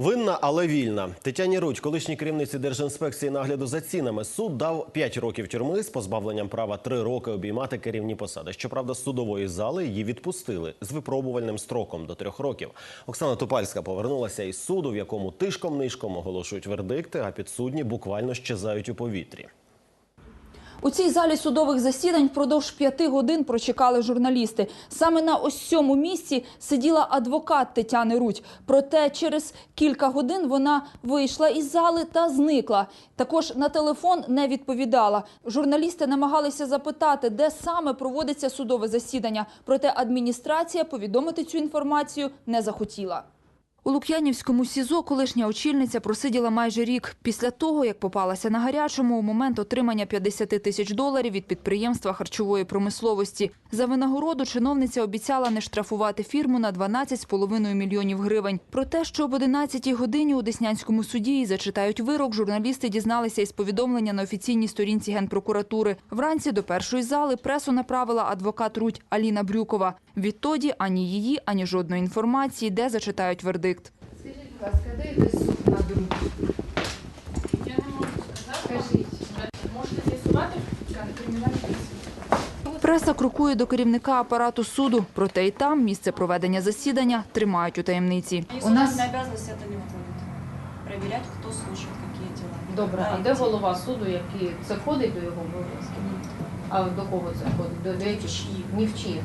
Винна, але вільна. Тетяні Рудь, колишній керівниці Держінспекції нагляду за цінами, суд дав 5 років тюрми з позбавленням права 3 роки обіймати керівні посади. Щоправда, з судової зали її відпустили з випробувальним строком до 3 років. Оксана Тупальська повернулася із суду, в якому тишком-нишком оголошують вердикти, а підсудні буквально щезають у повітрі. У цій залі судових засідань впродовж п'яти годин прочекали журналісти. Саме на ось цьому місці сиділа адвокат Тетяни Рудь. Проте через кілька годин вона вийшла із зали та зникла. Також на телефон не відповідала. Журналісти намагалися запитати, де саме проводиться судове засідання. Проте адміністрація повідомити цю інформацію не захотіла. У Лук'янівському СІЗО колишня очільниця просиділа майже рік після того, як попалася на гарячому у момент отримання 50 тисяч доларів від підприємства харчової промисловості. За винагороду чиновниця обіцяла не штрафувати фірму на 12,5 мільйонів гривень. Про те, що об 11 годині у Деснянському суді їй зачитають вирок, журналісти дізналися із повідомлення на офіційній сторінці Генпрокуратури. Вранці до першої зали пресу направила адвокат Рудь Аліна Брюкова. Відтоді ані її, ані жодної інформації, де зачитають вердикт. Будь ласка, де йде суд на друг? Я не можу сказати. Скажіть. Можете з'ясувати кримінальний. Преса крокує до керівника апарату суду, проте і там місце проведення засідання тримають у таємниці. У нас- Установленная обязанность это не. Проверять, кто слушает какие дела. Добре, а де голова суду, який це входить до його обов'язків? А до кого це входить? До, до яких? Ні в чиї.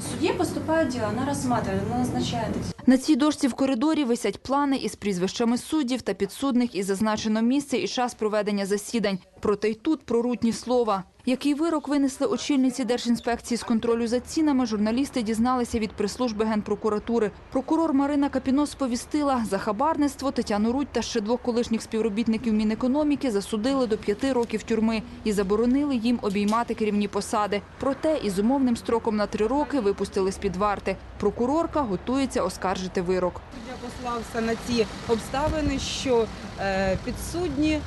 Судье поступають діла, вона розсматриває, вона назначає. На цій дошці в коридорі висять плани із прізвищами суддів та підсудних і зазначено місце і час проведення засідань. Проте й тут прорутні слова. Який вирок винесли очільниці Держінспекції з контролю за цінами, журналісти дізналися від прес-служби Генпрокуратури. Прокурор Марина Капіно сповістила, за хабарництво Тетяну Рудь та ще двох колишніх співробітників Мінекономіки засудили до п'яти років тюрми і заборонили їм обіймати керівні посади. Проте із умовним строком на три роки випустили з-під варти. Прокурорка готується оскаржити вирок. Суддя послався на ті обставини, що е, підсудні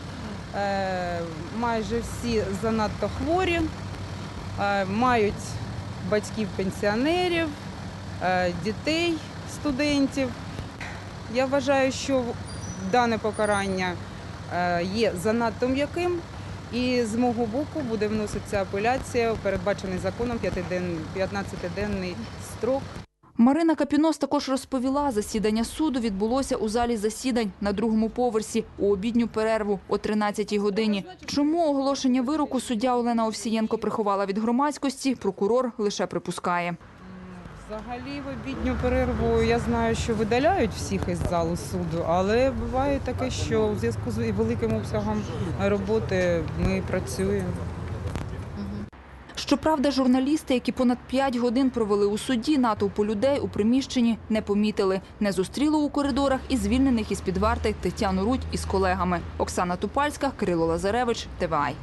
майже всі занадто хворі, е, мають батьків-пенсіонерів, е, дітей, студентів. Я вважаю, що дане покарання е, є занадто м'яким. І з мого боку буде вноситися апеляція передбачений законом 15-денний строк. Марина Капінос також розповіла, засідання суду відбулося у залі засідань на другому поверсі у обідню перерву о 13-й годині. Чому оголошення вироку суддя Олена Овсієнко приховала від громадськості, прокурор лише припускає. Взагалі в обідню перерву я знаю, що видаляють всіх із залу суду, але буває таке, що в зв'язку з великим обсягом роботи ми працюємо. Щоправда, журналісти, які понад 5 годин провели у суді, натовпу людей у приміщенні не помітили. Не зустріли у коридорах і звільнених із під варти Тетяну Рудь із колегами. Оксана Тупальська, Кирило Лазаревич, ТВАЙ.